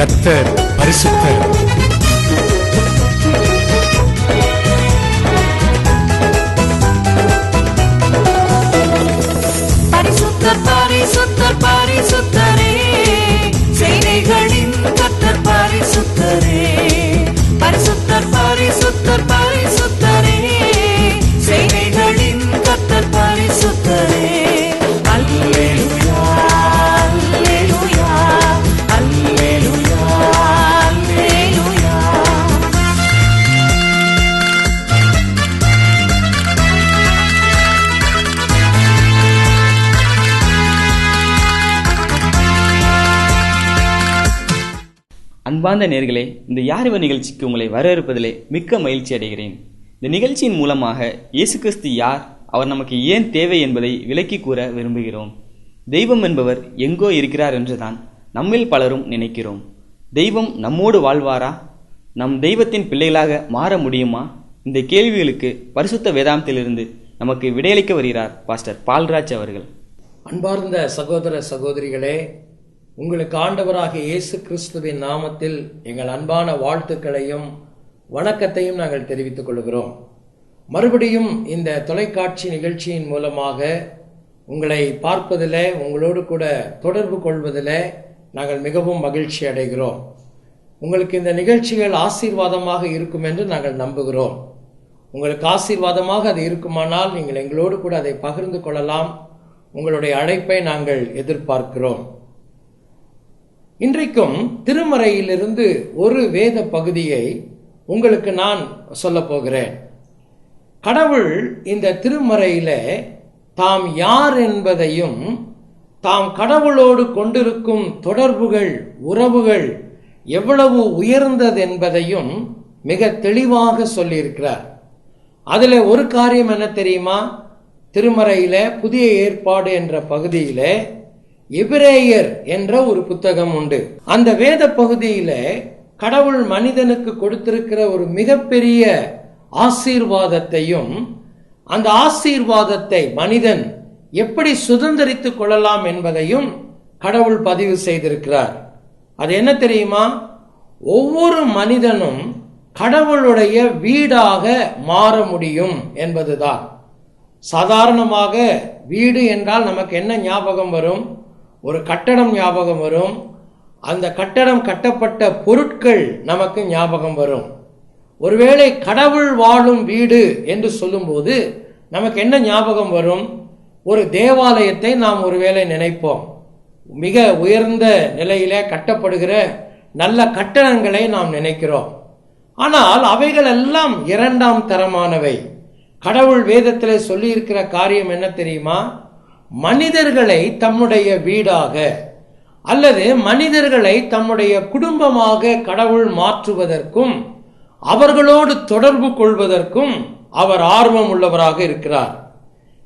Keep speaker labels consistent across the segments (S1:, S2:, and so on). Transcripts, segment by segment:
S1: கத்தர் பரிசுத்தர்.
S2: அன்பார்ந்த நேர்களே இந்த யாரிவ நிகழ்ச்சிக்கு உங்களை வரவேற்பதிலே மிக்க மகிழ்ச்சி அடைகிறேன். இந்த நிகழ்ச்சியின் மூலமாக இயேசு கிறிஸ்து யார் அவர் நமக்கு ஏன் தேவை என்பதை விளக்கி கூற விரும்புகிறோம். தெய்வம் என்பவர் எங்கோ இருக்கிறார் என்றுதான் நம்மில் பலரும் நினைக்கிறோம். தெய்வம் நம்மோடு வாழ்வாரா? நம் தெய்வத்தின் பிள்ளைகளாக மாற முடியுமா? இந்த கேள்விகளுக்கு பரிசுத்த வேதாந்தத்திலிருந்து நமக்கு விடையளிக்க வருகிறார் பாஸ்டர் பால்ராஜ் அவர்கள்.
S3: அன்பார்ந்த சகோதர சகோதரிகளே உங்களுக்கு ஆண்டவராக இயேசு கிறிஸ்துவின் நாமத்தில் எங்கள் அன்பான வாழ்த்துக்களையும் வணக்கத்தையும் நாங்கள் தெரிவித்துக் கொள்கிறோம். மறுபடியும் இந்த தொலைக்காட்சி நிகழ்ச்சியின் மூலமாக உங்களை பார்ப்பதில் உங்களோடு கூட தொடர்பு கொள்வதில் நாங்கள் மிகவும் மகிழ்ச்சி அடைகிறோம். உங்களுக்கு இந்த நிகழ்ச்சிகள் ஆசீர்வாதமாக இருக்கும் என்று நாங்கள் நம்புகிறோம். உங்களுக்கு ஆசீர்வாதமாக அது இருக்குமானால் நீங்கள் எங்களோடு கூட அதை பகிர்ந்து கொள்ளலாம். உங்களுடைய அழைப்பை நாங்கள் எதிர்பார்க்கிறோம். இன்றைக்கும் திருமறையிலிருந்து ஒரு வேத பகுதியை உங்களுக்கு நான் சொல்லப் போகிறேன். கடவுள் இந்த திருமறையில தாம் யார் என்பதையும் தாம் கடவுளோடு கொண்டிருக்கும் தொடர்புகள் உறவுகள் எவ்வளவு உயர்ந்தது என்பதையும் மிக தெளிவாக சொல்லியிருக்கிறார். அதில் ஒரு காரியம் என்ன தெரியுமா? திருமறையில் புதிய ஏற்பாடு என்ற பகுதியில் எபிரேயர் என்ற ஒரு புத்தகம் உண்டு. அந்த வேத பகுதியில கடவுள் மனிதனுக்கு கொடுத்திருக்கிற ஒரு மிகப்பெரிய ஆசீர்வாதத்தையும் அந்த ஆசீர்வாதத்தை மனிதன் எப்படி சுதந்திரித்துக் கொள்ளலாம் என்பதையும் கடவுள் பதிவு செய்திருக்கிறார். அது என்ன தெரியுமா? ஒவ்வொரு மனிதனும் கடவுளுடைய வீடாக மாற முடியும் என்பதுதான். சாதாரணமாக வீடு என்றால் நமக்கு என்ன ஞாபகம் வரும்? ஒரு கட்டடம் ஞாபகம் வரும். அந்த கட்டடம் கட்டப்பட்ட பொருட்கள் நமக்கு ஞாபகம் வரும். ஒருவேளை கடவுள் வாழும் வீடு என்று சொல்லும்போது நமக்கு என்ன ஞாபகம் வரும்? ஒரு தேவாலயத்தை நாம் ஒருவேளை நினைப்போம். மிக உயர்ந்த நிலையிலே கட்டப்படுகிற நல்ல கட்டணங்களை நாம் நினைக்கிறோம். ஆனால் அவைகள் எல்லாம் இரண்டாம் தரமானவை. கடவுள் வேதத்தில் சொல்லியிருக்கிற காரியம் என்ன தெரியுமா? மனிதர்களை தம்முடைய வீடாக அல்லது மனிதர்களை தம்முடைய குடும்பமாக கடவுள் மாற்றுவதற்கும் அவர்களோடு தொடர்பு கொள்வதற்கும் அவர் ஆர்வம் உள்ளவராக இருக்கிறார்.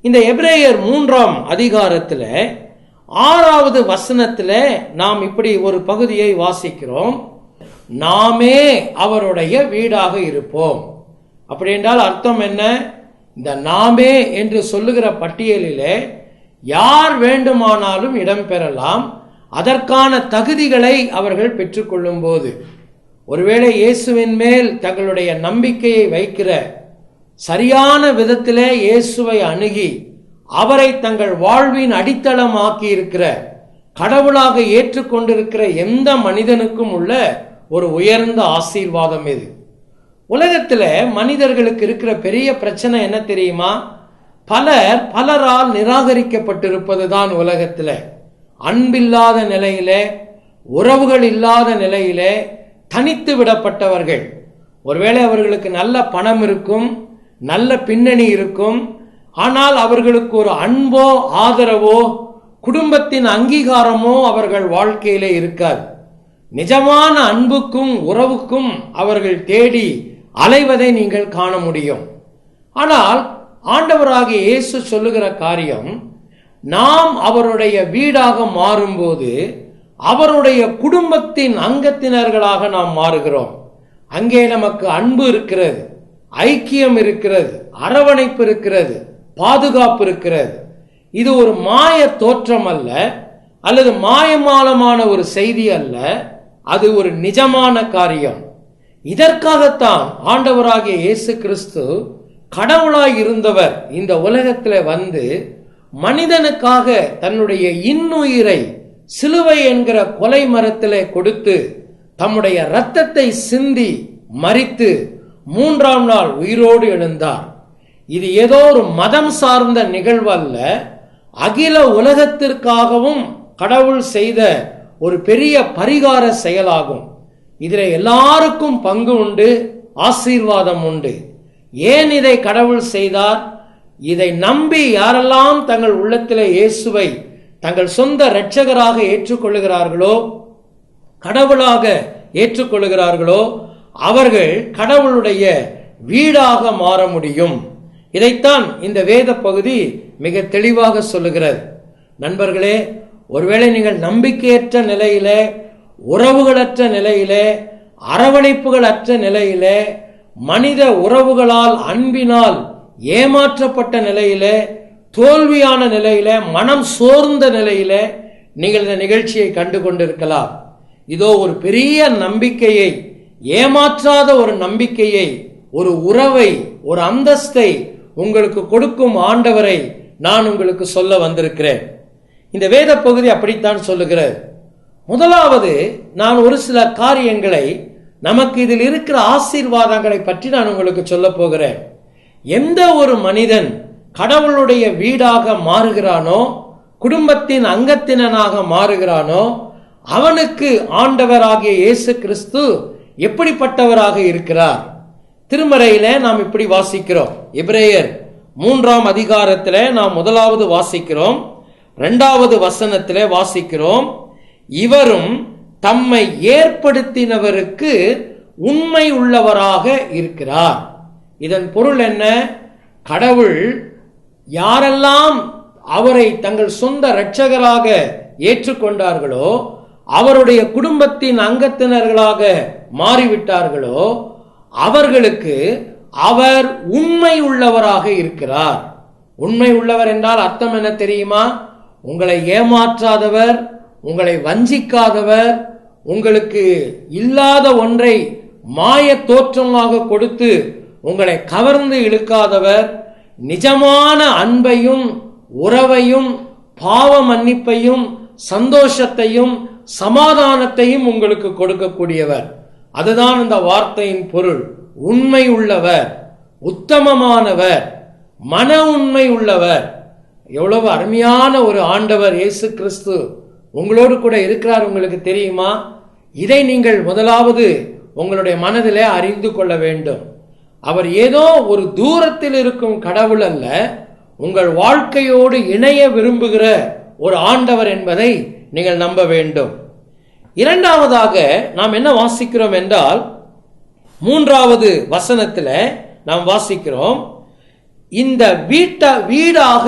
S3: இந்த எப்ரேயர் மூன்றாம் அதிகாரத்தில் ஆறாவது வசனத்தில் நாம் இப்படி ஒரு பகுதியை வாசிக்கிறோம். நாமே அவருடைய வீடாக இருப்போம். அப்படி என்றால் அர்த்தம் என்ன? இந்த நாமே என்று சொல்லுகிற பட்டியலிலே யார் வேண்டுமானாலும் இடம் பெறலாம் அதற்கான தகுதிகளை அவர்கள் பெற்றுக்கொள்ளும் போது ஒருவேளை இயேசுவின் மேல் தங்களுடைய நம்பிக்கையை வைக்கிற சரியான விதத்திலே இயேசுவை அணுகி அவரை தங்கள் வாழ்வின் அடித்தளமாக்கி இருக்கிற கடவுளாக ஏற்றுக்கொண்டிருக்கிற எந்த மனிதனுக்கும் உள்ள ஒரு உயர்ந்த ஆசீர்வாதம் இது உலகத்தில் மனிதர்களுக்கு இருக்கிற பெரிய பிரச்சனை என்ன தெரியுமா? பலர் பலரால் நிராகரிக்கப்பட்டிருப்பதுதான் உலகத்தில். அன்பில்லாத நிலையிலே உறவுகள் இல்லாத நிலையிலே தனித்து விடப்பட்டவர்கள். ஒருவேளை அவர்களுக்கு நல்ல பணம் இருக்கும் நல்ல பின்னணி இருக்கும் ஆனால் அவர்களுக்கு ஒரு அன்போ ஆதரவோ குடும்பத்தின் அங்கீகாரமோ அவர்கள் வாழ்க்கையிலே இருக்காது. நிஜமான அன்புக்கும் உறவுக்கும் அவர்கள் தேடி அலைவதை நீங்கள் காண முடியும். ஆனால் ஆண்டவராகிய இயேசு சொல்லுகிற காரியம் நாம் அவருடைய வீடாக மாறும்போது அவருடைய குடும்பத்தின் அங்கத்தினர்களாக நாம் மாறுகிறோம். அங்கே நமக்கு அன்பு இருக்கிறது ஐக்கியம் இருக்கிறது அரவணைப்பு இருக்கிறது பாதுகாப்பு இருக்கிறது. இது ஒரு மாய தோற்றம் அல்ல அல்லது மாயமாலமான ஒரு செய்தி அல்ல அது ஒரு நிஜமான காரியம். இதற்காகத்தான் ஆண்டவராகிய இயேசு கிறிஸ்து கடவுளாய் இருந்தவர் இந்த உலகத்தில் வந்து மனிதனுக்காக தன்னுடைய இன்னுயிரை சிலுவை என்கிற கொலை மரத்திலே கொடுத்து தம்முடைய இரத்தத்தை சிந்தி மறித்து மூன்றாம் நாள் உயிரோடு எழுந்தார். இது ஏதோ ஒரு மதம் சார்ந்த நிகழ்வு அல்ல அகில உலகத்திற்காகவும் கடவுள் செய்த ஒரு பெரிய பரிகார செயலாகும். இதில் எல்லாருக்கும் பங்கு உண்டு ஆசீர்வாதம் உண்டு. ஏன் இதை கடவுள் செய்தார்? இதை நம்பி யாரெல்லாம் தங்கள் உள்ளத்திலே இயேசுவை தங்கள் சொந்த இரட்சகராக ஏற்றுக்கொள்ளுகிறார்களோ கடவுளாக ஏற்றுக்கொள்ளுகிறார்களோ அவர்கள் கடவுளுடைய வீடாக மாற முடியும். இதைத்தான் இந்த வேத பகுதி மிக தெளிவாக சொல்லுகிறது. நண்பர்களே ஒருவேளை நீங்கள் நம்பிக்கையற்ற நிலையிலே உறவுகளற்ற நிலையிலே அரவணைப்புகள் அற்ற நிலையிலே மனித உறவுகளால் அன்பினால் ஏமாற்றப்பட்ட நிலையிலே தோல்வியான நிலையிலே மனம் சோர்ந்த நிலையிலே நீங்கள் இந்த நிகழ்ச்சியை கண்டு கொண்டிருக்கலாம். இதோ ஒரு பெரிய நம்பிக்கையை ஏமாற்றாத ஒரு நம்பிக்கையை ஒரு உறவை ஒரு அந்தஸ்தை உங்களுக்கு கொடுக்கும் ஆண்டவரை நான் உங்களுக்கு சொல்ல வந்திருக்கிறேன். இந்த வேத பகுதி அப்படித்தான் சொல்லுகிறது. முதலாவது நான் ஒரு சில காரியங்களை நமக்கு இதில் இருக்கிற ஆசீர்வாதங்களை பற்றி நான் உங்களுக்கு சொல்ல போகிறேன். எந்த ஒரு மனிதன் கடவுளுடைய வீடாக மாறுகிறானோ குடும்பத்தின் அங்கத்தினனாக மாறுகிறானோ அவனுக்கு ஆண்டவராகிய இயேசு கிறிஸ்து எப்படிப்பட்டவராக இருக்கிறார்? திருமறையில நாம் இப்படி வாசிக்கிறோம். இப்ரேயர் மூன்றாம் அதிகாரத்தில் நாம் முதலாவது வாசிக்கிறோம். இரண்டாவது வசனத்திலே வாசிக்கிறோம். இவரும் தம்மை ஏற்படுத்தினவருக்கு உண்மை உள்ளவராக இருக்கிறார். இதன் பொருள் என்ன? கடவுள் யாரெல்லாம் அவரை தங்கள் சொந்த இரட்சகராக ஏற்றுக்கொண்டார்களோ அவருடைய குடும்பத்தின் அங்கத்தினர்களாக மாறிவிட்டார்களோ அவர்களுக்கு அவர் உண்மை உள்ளவராக இருக்கிறார். உண்மை உள்ளவர் என்றால் அர்த்தம் என்ன தெரியுமா? உங்களை ஏமாற்றாதவர் உங்களை வஞ்சிக்காதவர் உங்களுக்கு இல்லாத ஒன்றை மாய தோற்றமாக கொடுத்து உங்களை கவர்ந்து இழுக்காதவர் நிஜமான அன்பையும் உறவையும் பாவ மன்னிப்பையும் சந்தோஷத்தையும் சமாதானத்தையும் உங்களுக்கு கொடுக்கக்கூடியவர். அதுதான் இந்த வார்த்தையின் பொருள். உண்மை உள்ளவர் உத்தமமானவர் மன உண்மை உள்ளவர். எவ்வளவு அருமையான ஒரு ஆண்டவர் இயேசு கிறிஸ்து. உங்களோடு கூட இருக்கிறார் உங்களுக்கு தெரியுமா? இதை நீங்கள் முதலாவது உங்களுடைய மனதிலே அறிந்து கொள்ள வேண்டும். அவர் ஏதோ ஒரு தூரத்தில் இருக்கும் கடவுள் அல்ல உங்கள் வாழ்க்கையோடு இணைய விரும்புகிற ஒரு ஆண்டவர் என்பதை நீங்கள் நம்ப வேண்டும். இரண்டாவதாக நாம் என்ன வாசிக்கிறோம் என்றால் மூன்றாவது வசனத்தில் நாம் வாசிக்கிறோம் இந்த வீட்ட வீடாக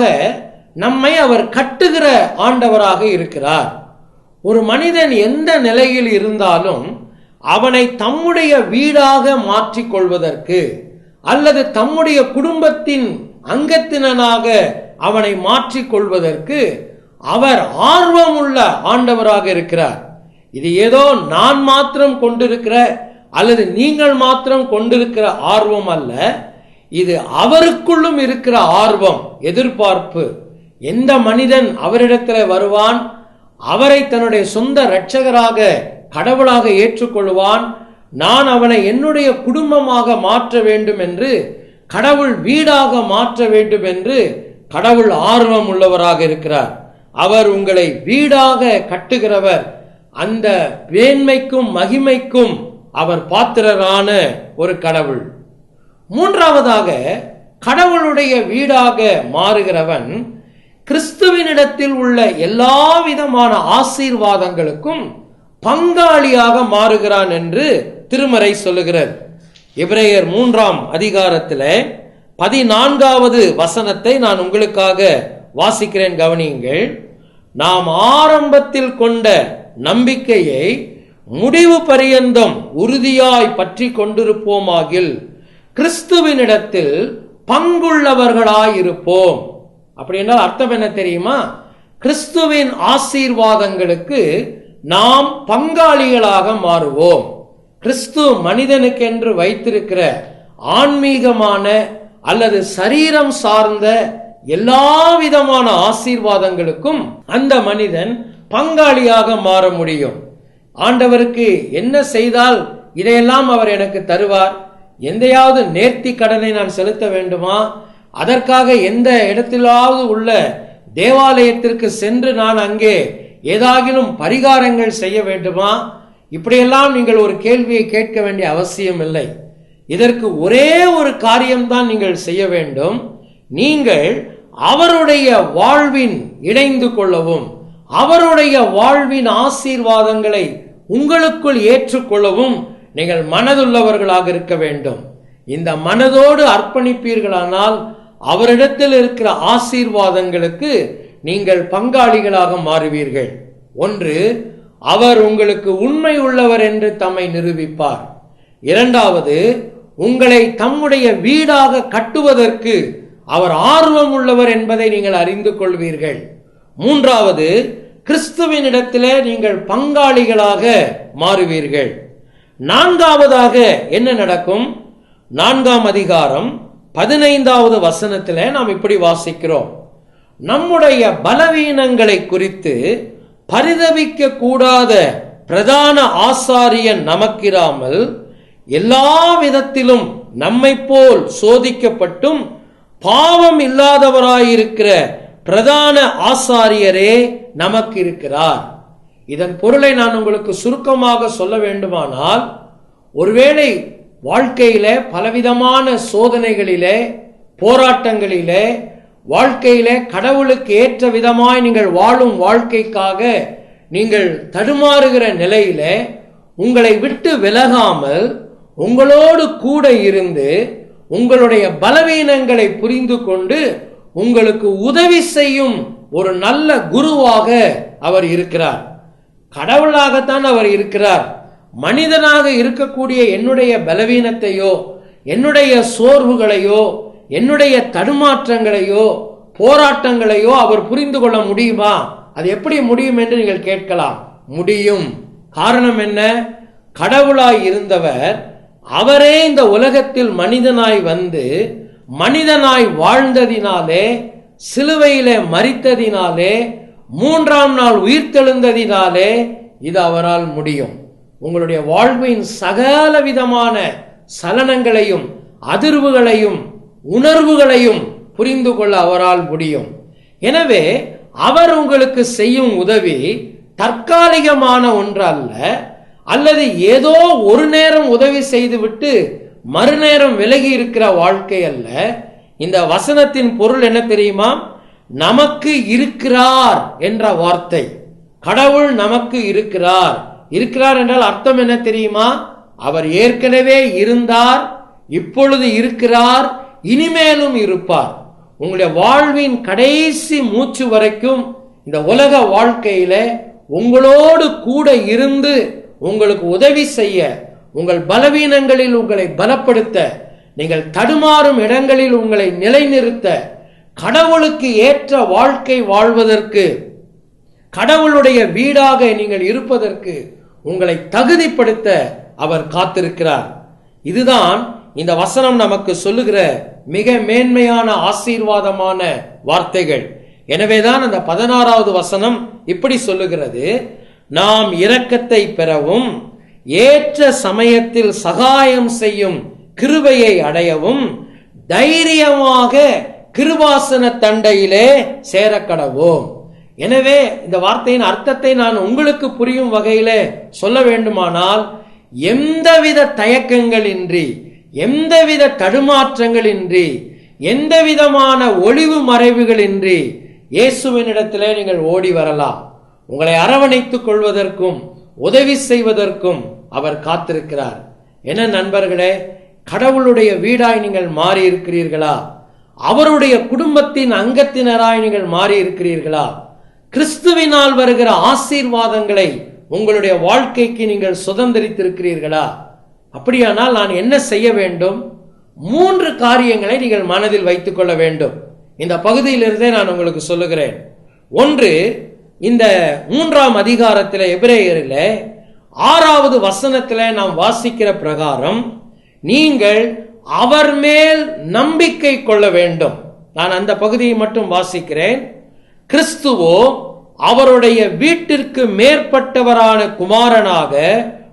S3: நம்மை அவர் கட்டுகிற ஆண்டவராக இருக்கிறார். ஒரு மனிதன் எந்த நிலையில் இருந்தாலும் அவனை தம்முடைய வீடாக மாற்றிக் கொள்வதற்கு அல்லது தம்முடைய குடும்பத்தின் அங்கத்தினனாக அவனை மாற்றிக் கொள்வதற்கு அவர் ஆர்வமுள்ள ஆண்டவராக இருக்கிறார். இது ஏதோ நான் மாத்திரம் கொண்டிருக்கிற அல்லது நீங்கள் மாத்திரம் கொண்டிருக்கிற ஆர்வம் அல்ல. இது அவருக்குள்ளும் இருக்கிற ஆர்வம் எதிர்பார்ப்பு. எந்த மனிதன் அவரிடத்தில் வருவான்? அவரை தன்னுடைய சொந்த இரட்சகராக கடவுளாக ஏற்றுக்கொள்வான் நான் அவனை என்னுடைய குடும்பமாக மாற்ற வேண்டும் என்று கடவுள் வீடாக மாற்ற வேண்டும் என்று கடவுள் ஆர்வம் உள்ளவராக இருக்கிறார். அவர் உங்களை வீடாக கட்டுகிறவர். அந்த வேண்மைக்கும் மகிமைக்கும் அவர் பாத்திரரான ஒரு கடவுள். மூன்றாவதாக கடவுளுடைய வீடாக மாறுகிறவன் கிறிஸ்துவினிடத்தில் உள்ள எல்லா விதமான ஆசீர்வாதங்களுக்கும் பங்காளியாக மாறுகிறான் என்று திருமறை சொல்லுகிறது. இப்ரேயர் மூன்றாம் அதிகாரத்தில் பதினான்காவது வசனத்தை நான் உங்களுக்காக வாசிக்கிறேன் கவனியுங்கள். நாம் ஆரம்பத்தில் கொண்ட நம்பிக்கையை முடிவு பரியந்தம் உறுதியாய் பற்றி கொண்டிருப்போமாகில் கிறிஸ்துவினிடத்தில் பங்குள்ளவர்களாயிருப்போம். அப்படி என்றால் அர்த்தம் என்ன தெரியுமா? கிறிஸ்துவின் ஆசீர்வாதங்களுக்கு நாம் பங்காளிகளாக மாறுவோம். கிறிஸ்து மனிதனுக்கென்று வைத்திருக்கிற ஆன்மீகமான அல்லது சரீரம் சார்ந்த எல்லா விதமான ஆசீர்வாதங்களுக்கும் அந்த மனிதன் பங்காளியாக மாற முடியும். ஆண்டவருக்கு என்ன செய்தால் இதையெல்லாம் அவர் எனக்கு தருவார்? எந்தையாவது நேர்த்தி கடனை நான் செலுத்த வேண்டுமா? அதற்காக எந்த இடத்திலாவது உள்ள தேவாலயத்திற்கு சென்று நான் அங்கே ஏதாகிலும் பரிகாரங்கள் செய்ய வேண்டுமா? இப்படியெல்லாம் நீங்கள் ஒரு கேள்வியை கேட்க வேண்டிய அவசியம் இல்லை. இதற்கு ஒரே ஒரு காரியம்தான் நீங்கள் செய்ய வேண்டும். நீங்கள் அவருடைய வாழ்வின் இணைந்து கொள்ளவும் அவருடைய வாழ்வின் ஆசீர்வாதங்களை உங்களுக்குள் ஏற்றுக்கொள்ளவும் நீங்கள் மனதுள்ளவர்களாக இருக்க வேண்டும். இந்த மனதோடு அர்ப்பணிப்பீர்களானால் அவரிடத்தில் இருக்கிற ஆசீர்வாதங்களுக்கு நீங்கள் பங்காளிகளாக மாறுவீர்கள். ஒன்று அவர் உங்களுக்கு உண்மை உள்ளவர் என்று தம்மை நிரூபிப்பார். இரண்டாவது உங்களை தம்முடைய வீடாக கட்டுவதற்கு அவர் ஆர்வம் உள்ளவர் என்பதை நீங்கள் அறிந்து கொள்வீர்கள். மூன்றாவது கிறிஸ்துவினிடத்திலே நீங்கள் பங்காளிகளாக மாறுவீர்கள். நான்காவதாக என்ன நடக்கும்? நான்காம் அதிகாரம் பதினைந்தாவது வசனத்தில் நாம் இப்படி வாசிக்கிறோம். நம்முடைய பலவீனங்களை குறித்து பரிதவிக்க கூடாத பிரதான ஆசாரியன் நமக்கிராமல் எல்லா விதத்திலும் நம்மை போல் சோதிக்கப்பட்டும் பாவம் இல்லாதவராயிருக்கிற பிரதான ஆசாரியரே நமக்கு இருக்கிறார் இதன் பொருளை நான் உங்களுக்கு சுருக்கமாக சொல்ல வேண்டுமானால் ஒருவேளை வாழ்க்கையில பலவிதமான சோதனைகளிலே போராட்டங்களிலே வாழ்க்கையில கடவுளுக்கு ஏற்ற விதமாய் நீங்கள் வாழும் வாழ்க்கைக்காக நீங்கள் தடுமாறுகிற நிலையில உங்களை விட்டு விலகாமல் உங்களோடு கூட இருந்து உங்களுடைய பலவீனங்களை புரிந்து கொண்டு உங்களுக்கு உதவி செய்யும் ஒரு நல்ல குருவாக அவர் இருக்கிறார். கடவுளாகத்தான் அவர் இருக்கிறார். மனிதனாக இருக்கக்கூடிய என்னுடைய பலவீனத்தையோ என்னுடைய சோர்வுகளையோ என்னுடைய தடுமாற்றங்களையோ போராட்டங்களையோ அவர் புரிந்து கொள்ள முடியுமா? அது எப்படி முடியும் என்று நீங்கள் கேட்கலாம். முடியும். காரணம் என்ன? கடவுளாய் இருந்தவர் அவரே இந்த உலகத்தில் மனிதனாய் வந்து மனிதனாய் வாழ்ந்ததினாலே சிலுவையிலே மறித்ததினாலே மூன்றாம் நாள் உயிர்த்தெழுந்ததினாலே இது அவரால் முடியும். உங்களுடைய வாழ்வின் சகல விதமான சலனங்களையும் அதிர்வுகளையும் உணர்வுகளையும் புரிந்து கொள்ள அவரால் முடியும். எனவே அவர் உங்களுக்கு செய்யும் உதவி தற்காலிகமான ஒன்று அல்ல அல்லது ஏதோ ஒரு நேரம் உதவி செய்துவிட்டு மறுநேரம் விலகி இருக்கிற வாழ்க்கை அல்ல. இந்த வசனத்தின் பொருள் என்ன தெரியுமா? நமக்கு இருக்கிறார் என்ற வார்த்தை. கடவுள் நமக்கு இருக்கிறார். இருக்கிறார் என்றால் அர்த்தம் என்ன தெரியுமா? அவர் ஏற்கனவே இருந்தார் இப்பொழுது இருக்கிறார் இனிமேலும் இருப்பார். உங்களுடைய வாழ்வின் கடைசி மூச்சு வரைக்கும் இந்த உலக வாழ்க்கையில உங்களோடு கூட இருந்து உங்களுக்கு உதவி செய்ய உங்கள் பலவீனங்களில் உங்களை பலப்படுத்த நீங்கள் தடுமாறும் இடங்களில் உங்களை நிலைநிறுத்த கடவுளுக்கு ஏற்ற வாழ்க்கை வாழ்வதற்கு கடவுளுடைய வீடாக நீங்கள் இருப்பதற்கு உங்களை தகுதிப்படுத்த அவர் காத்திருக்கிறார். இதுதான் இந்த வசனம் நமக்கு சொல்லுகிற மிக மேன்மையான ஆசீர்வாதமான வார்த்தைகள். எனவேதான் அந்த பதினாறாவது வசனம் இப்படி சொல்லுகிறது. நாம் இரக்கத்தை பெறவும் ஏற்ற சமயத்தில் சகாயம் செய்யும் கிருபையை அடையவும் தைரியமாக கிருபாசன தண்டையிலே சேரக்கடவோம். எனவே இந்த வார்த்தையின் அர்த்தத்தை நான் உங்களுக்கு புரியும் வகையில சொல்ல வேண்டுமானால் எந்தவித தயக்கங்களின்றி எந்தவித தடுமாற்றங்களின்றி எந்த விதமான ஒளிவு மறைவுகளின்றி இயேசுவினிடத்திலே நீங்கள் ஓடி வரலாம். உங்களை அரவணைத்துக் கொள்வதற்கும் உதவி செய்வதற்கும் அவர் காத்திருக்கிறார். என்ன நண்பர்களே கடவுளுடைய வீடாய் நீங்கள் மாறி இருக்கிறீர்களா அவருடைய குடும்பத்தின் அங்கத்தினராய் நீங்கள் மாறி இருக்கிறீர்களா கிறிஸ்துவினால் வருகிற ஆசீர்வாதங்களை உங்களுடைய வாழ்க்கைக்கு நீங்கள் சுதந்திரித்திருக்கிறீர்களா? அப்படியானால் நான் என்ன செய்ய வேண்டும்? மூன்று காரியங்களை நீங்கள் மனதில் வைத்துக் கொள்ள வேண்டும். இந்த பகுதியிலிருந்தே நான் உங்களுக்கு சொல்லுகிறேன். ஒன்று இந்த மூன்றாம் அதிகாரத்தில் எபிரேயரில் ஆறாவது வசனத்தில் நாம் வாசிக்கிற பிரகாரம் நீங்கள் அவர் மேல் நம்பிக்கை கொள்ள வேண்டும். நான் அந்த பகுதியை மட்டும் வாசிக்கிறேன். கிறிஸ்துவோ அவருடைய வீட்டிற்கு மேற்பட்டவரான குமாரனாக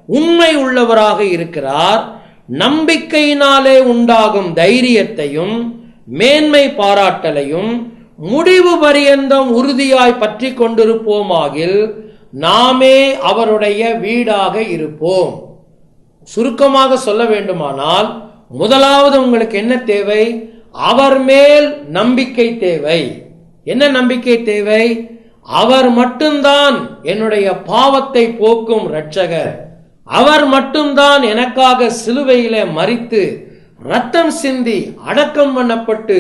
S3: உண்மை உள்ளவராக இருக்கிறார். நம்பிக்கையினாலே உண்டாகும் தைரியத்தையும் மேன்மை பாராட்டலையும் முடிவு பரியந்தம் உறுதியாய் பற்றி கொண்டிருப்போமாகில் நாமே அவருடைய வீடாக இருப்போம். சுருக்கமாக சொல்ல வேண்டுமானால் முதலாவது உங்களுக்கு என்ன தேவை? அவர் மேல் நம்பிக்கை தேவை. என்ன நம்பிக்கை தேவை? அவர் மட்டும்தான் என்னுடைய பாவத்தை போக்கும் ரட்சகர் அவர் மட்டும்தான் எனக்காக சிலுவையில மறித்து ரத்தம் சிந்தி அடக்கம் பண்ணப்பட்டு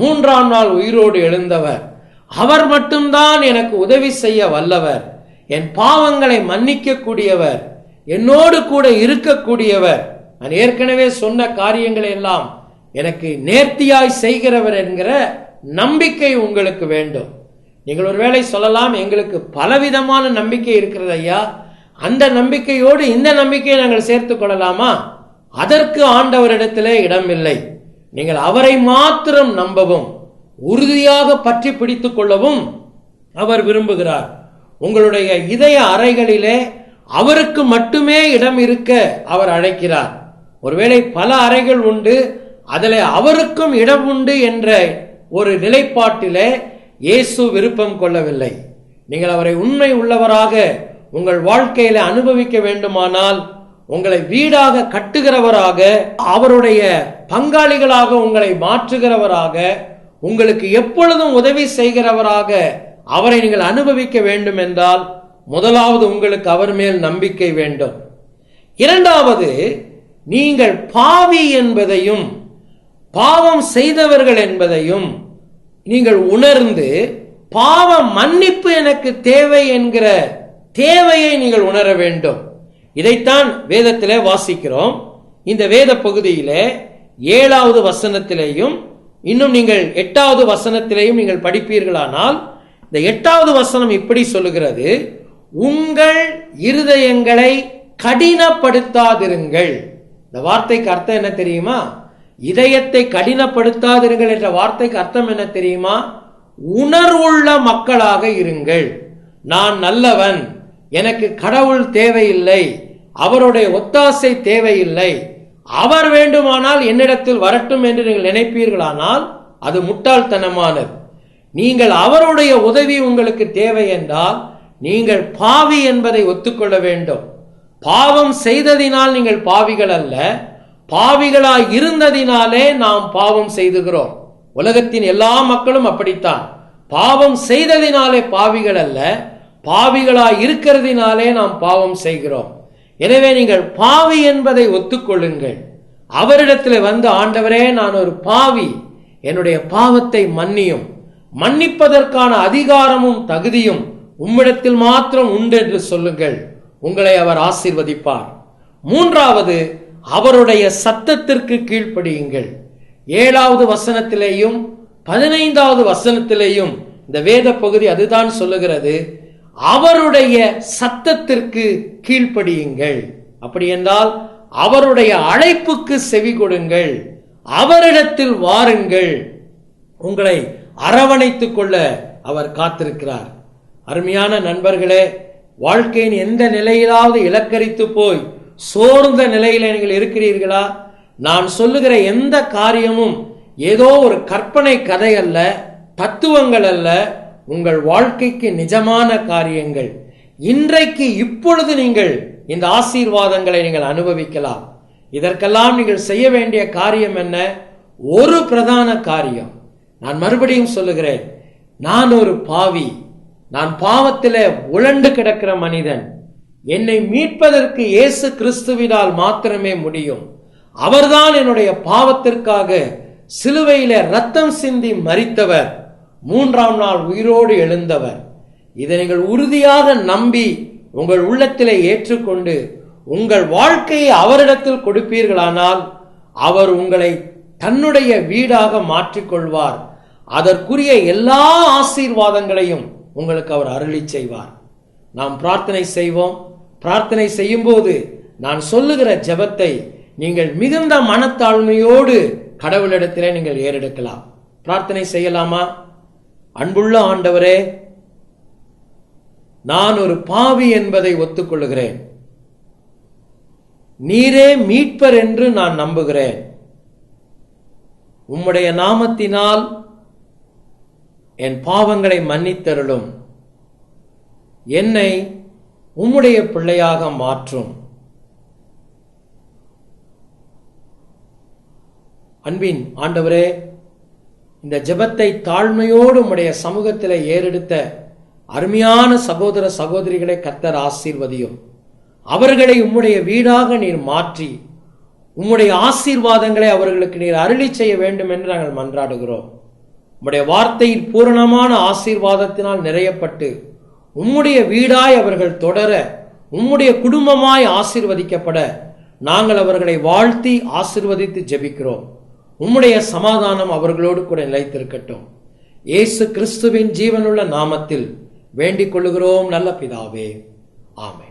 S3: மூன்றாம் நாள் உயிரோடு எழுந்தவர். அவர் மட்டும்தான் எனக்கு உதவி செய்ய வல்லவர். என் பாவங்களை மன்னிக்க கூடியவர் என்னோடு கூட இருக்கக்கூடியவர். நான் ஏற்கனவே சொன்ன காரியங்களை எல்லாம் எனக்கு நேர்த்தியாய் செய்கிறவர் என்கிற நம்பிக்கை உங்களுக்கு வேண்டும். நீங்கள் ஒருவேளை சொல்லலாம் எங்களுக்கு பலவிதமான நம்பிக்கை இருக்கிறது ஐயா. அந்த நம்பிக்கையோடு இந்த நம்பிக்கையை நாங்கள் சேர்த்துக் கொள்ளலாமா? அதற்கு ஆண்டவரிடத்திலே இடமில்லை. நீங்கள் அவரை மாத்திரம் நம்பவும் உறுதியாக பற்றி பிடித்துக் கொள்ளவும் அவர் விரும்புகிறார். உங்களுடைய இதய அறைகளிலே அவருக்கு மட்டுமே இடம் இருக்க அவர் அழைக்கிறார். ஒருவேளை பல அறைகள் உண்டு அதில் அவருக்கும் இடம் உண்டு என்ற ஒரு நிலைப்பாட்டிலே இயேசு விருப்பம் கொள்ளவில்லை. நீங்கள் அவரை உண்மை உள்ளவராக உங்கள் வாழ்க்கையில அனுபவிக்க வேண்டுமானால் உங்களை வீடாக கட்டுகிறவராக அவருடைய பங்காளிகளாக உங்களை மாற்றுகிறவராக உங்களுக்கு எப்பொழுதும் உதவி செய்கிறவராக அவரை நீங்கள் அனுபவிக்க வேண்டும் என்றால் முதலாவது உங்களுக்கு அவர் மேல் நம்பிக்கை வேண்டும். இரண்டாவது நீங்கள் பாவி என்பதையும் பாவம் செய்தவர்கள் என்பதையும் நீங்கள் உணர்ந்து பாவ மன்னிப்பு எனக்கு தேவை என்கிற தேவையை நீங்கள் உணர வேண்டும். இதைத்தான் வேதத்திலே வாசிக்கிறோம். இந்த வேத பகுதியிலே ஏழாவது வசனத்திலேயும் இன்னும் நீங்கள் எட்டாவது வசனத்திலேயும் நீங்கள் படிப்பீர்களானால் இந்த எட்டாவது வசனம் இப்படி சொல்லுகிறது. உங்கள் இருதயங்களை கடினப்படுத்தாதிருங்கள். இந்த வார்த்தைக்கு அர்த்தம் என்ன தெரியுமா? இதயத்தை கடினப்படுத்தாதிருங்கள் என்ற வார்த்தைக்கு அர்த்தம் என்ன தெரியுமா? உணர்வுள்ள மக்களாக இருங்கள். நான் நல்லவன். எனக்கு கடவுள் தேவையில்லை. அவருடைய ஒத்தாசை தேவையில்லை. அவர் வேண்டுமானால் என்னிடத்தில் வரட்டும் என்று நீங்கள் நினைப்பீர்களானால் அது முட்டாள்தனமானது. நீங்கள் அவருடைய உதவி உங்களுக்கு தேவை என்றால் நீங்கள் பாவி என்பதை ஒத்துக்கொள்ள வேண்டும். பாவம் செய்ததினால் நீங்கள் பாவிகள் அல்ல. பாவிகளாய் இருந்ததினாலே நாம் பாவம் செய்துகிறோம். உலகத்தின் எல்லா மக்களும் அப்படித்தான். பாவம் செய்ததினாலே பாவிகள் அல்ல பாவிகளாய் இருக்கிறதினாலே நாம் பாவம் செய்கிறோம். எனவே நீங்கள் பாவி என்பதை ஒத்துக்கொள்ளுங்கள். அவரிடத்தில் வந்து ஆண்டவரே நான் ஒரு பாவி. என்னுடைய பாவத்தை மன்னியும். மன்னிப்பதற்கான அதிகாரமும் தகுதியும் உம்மிடத்தில் மாத்திரம் உண்டு என்று சொல்லுங்கள். உங்களை அவர் ஆசீர்வதிப்பார். மூன்றாவது அவருடைய சத்தத்திற்கு கீழ்ப்படியுங்கள். ஏழாவது வசனத்திலேயும் பதினைந்தாவது வசனத்திலேயும் இந்த வேத பகுதி அதுதான் சொல்லுகிறது. அவருடைய சத்தத்திற்கு கீழ்ப்படியுங்கள். அப்படி என்றால் அவருடைய அழைப்புக்கு செவி கொடுங்கள். அவரிடத்தில் வாருங்கள். உங்களை அரவணைத்துக் கொள்ள அவர் காத்திருக்கிறார். அருமையான நண்பர்களே வாழ்க்கையின் எந்த நிலையிலாவது இலக்கரித்து போய் சோர்ந்த நிலையில நீங்கள் இருக்கிறீர்களா? நான் சொல்லுகிற எந்த காரியமும் ஏதோ ஒரு கற்பனை கதை அல்ல தத்துவங்கள் அல்ல உங்கள் வாழ்க்கைக்கு நிஜமான காரியங்கள். இன்றைக்கு இப்பொழுது நீங்கள் இந்த ஆசீர்வாதங்களை நீங்கள் அனுபவிக்கலாம். இதற்கெல்லாம் நீங்கள் செய்ய வேண்டிய காரியம் என்ன? ஒரு பிரதான காரியம். நான் மறுபடியும் சொல்லுகிறேன் நான் ஒரு பாவி. நான் பாவத்தில் உழண்டு கிடக்கிற மனிதன். என்னை மீட்பதற்கு இயேசு கிறிஸ்துவினால் மாத்திரமே முடியும். அவர்தான் என்னுடைய பாவத்திற்காக சிலுவையில ரத்தம் சிந்தி மறித்தவர் மூன்றாம் நாள் உயிரோடு எழுந்தவர். இதை நீங்கள் உறுதியாக நம்பி உங்கள் உள்ளத்திலே ஏற்றுக்கொண்டு உங்கள் வாழ்க்கையை அவரிடத்தில் கொடுப்பீர்களானால் அவர் உங்களை தன்னுடைய வீடாக மாற்றிக்கொள்வார். அதற்குரிய எல்லா ஆசீர்வாதங்களையும் உங்களுக்கு அவர் அருளி செய்வார். நாம் பிரார்த்தனை செய்வோம். பிரார்த்தனை செய்யும்போது நான் சொல்லுகிற ஜெபத்தை நீங்கள் மிகுந்த மனத்தாழ்மையோடு கடவுளிடத்திலே நீங்கள் ஏறெடுக்கலாம். பிரார்த்தனை செய்யலாமா? அன்புள்ள ஆண்டவரே நான் ஒரு பாவி என்பதை ஒத்துக்கொள்கிறேன் நீரே மீட்பர் என்று நான் நம்புகிறேன். உம்முடைய நாமத்தினால் என் பாவங்களை மன்னித்தருளும். என்னை உம்முடைய பிள்ளையாக மாற்றும். அன்பின் ஆண்டவரே இந்த ஜெபத்தை தாழ்மையோடு உம்முடைய சமூகத்தில் ஏறெடுத்த அருமையான சகோதர சகோதரிகளை கத்தர் ஆசீர்வதியும். அவர்களை உம்முடைய வீடாக நீர் மாற்றி உம்முடைய ஆசீர்வாதங்களை அவர்களுக்கு நீர் அருளி செய்ய வேண்டும் என்று நாங்கள் மன்றாடுகிறோம். உம்முடைய வார்த்தையில் பூரணமான ஆசீர்வாதத்தினால் நிறையப்பட்டு உம்முடைய வீடாய் அவர்கள் தொடர உம்முடைய குடும்பமாய் ஆசீர்வதிக்கப்பட நாங்கள் அவர்களை வாழ்த்தி ஆசிர்வதித்து ஜெபிக்கிறோம். உம்முடைய சமாதானம் அவர்களோடு கூட நிலைத்திருக்கட்டும். இயேசு கிறிஸ்துவின் ஜீவனுள்ள நாமத்தில் வேண்டிக் கொள்ளுகிறோம் நல்ல பிதாவே.
S4: ஆமை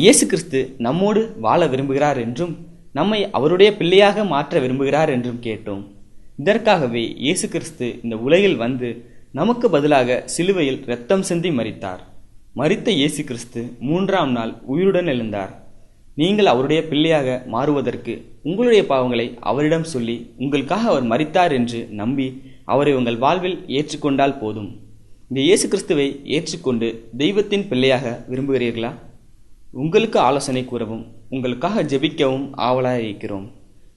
S2: இயேசு கிறிஸ்து நம்மோடு வாழ விரும்புகிறார் என்றும் நம்மை அவருடைய பிள்ளையாக மாற்ற விரும்புகிறார் என்றும் கேட்டோம். இதற்காகவே இயேசு கிறிஸ்து இந்த உலகில் வந்து நமக்கு பதிலாக சிலுவையில் இரத்தம் சிந்தி மறித்தார் மறித்த இயேசு கிறிஸ்து மூன்றாம் நாள் உயிருடன் எழுந்தார். நீங்கள் அவருடைய பிள்ளையாக மாறுவதற்கு உங்களுடைய பாவங்களை அவரிடம் சொல்லி உங்களுக்காக அவர் மறித்தார் என்று நம்பி அவரை உங்கள் வாழ்வில் ஏற்றுக்கொண்டால் போதும். இந்த இயேசு கிறிஸ்துவை ஏற்றுக்கொண்டு தெய்வத்தின் பிள்ளையாக விரும்புகிறீர்களா? உங்களுக்கு ஆலோசனை கூறவும் உங்களுக்காக ஜெபிக்கவும் ஆவலாக இருக்கிறோம்.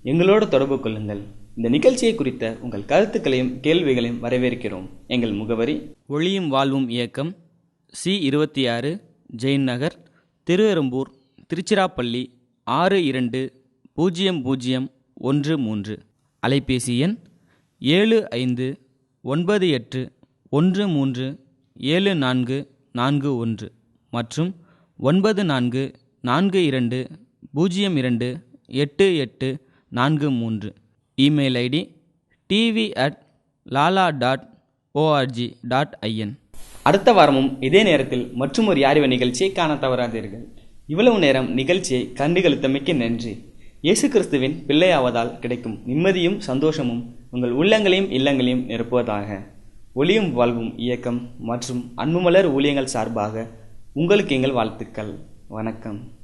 S2: எங்களோடு தொடர்பு கொள்ளுங்கள். இந்த நிகழ்ச்சியை குறித்த உங்கள் கருத்துக்களையும் கேள்விகளையும் வரவேற்கிறோம். எங்கள் முகவரி ஒளியும் வாழ்வும் இயக்கம் சி இருபத்தி ஆறு ஜெயின் நகர் திருவெரும்பூர் திருச்சிராப்பள்ளி ஆறு இரண்டு பூஜ்ஜியம் பூஜ்ஜியம் ஒன்று மூன்று. அலைபேசி எண் ஏழு ஐந்து ஒன்பது எட்டு ஒன்று மூன்று ஏழு நான்கு நான்கு ஒன்று. மற்றும் ஒன்பது நான்கு நான்கு இரண்டு பூஜ்ஜியம் இரண்டு எட்டு எட்டு நான்கு மூன்று. Email ID TV at lala dot ORG dot IN. அடுத்த வாரமும் இதே நேரத்தில் மற்றும் ஒரு யாரிவ நிகழ்ச்சியை காண தவறாதீர்கள். இவ்வளவு நேரம் நிகழ்ச்சியை கண்டுகளுத்தமைக்க நன்றி. இயேசு கிறிஸ்துவின் பிள்ளையாவதால் கிடைக்கும் நிம்மதியும் சந்தோஷமும் உங்கள் உள்ளங்களையும் இல்லங்களையும் நிரப்புவதாக. ஒளியும் வாழ்வும் இயக்கம் மற்றும் அன்புமலர் ஊழியங்கள் சார்பாக உங்களுக்கு எங்கள் வாழ்த்துக்கள். வணக்கம்.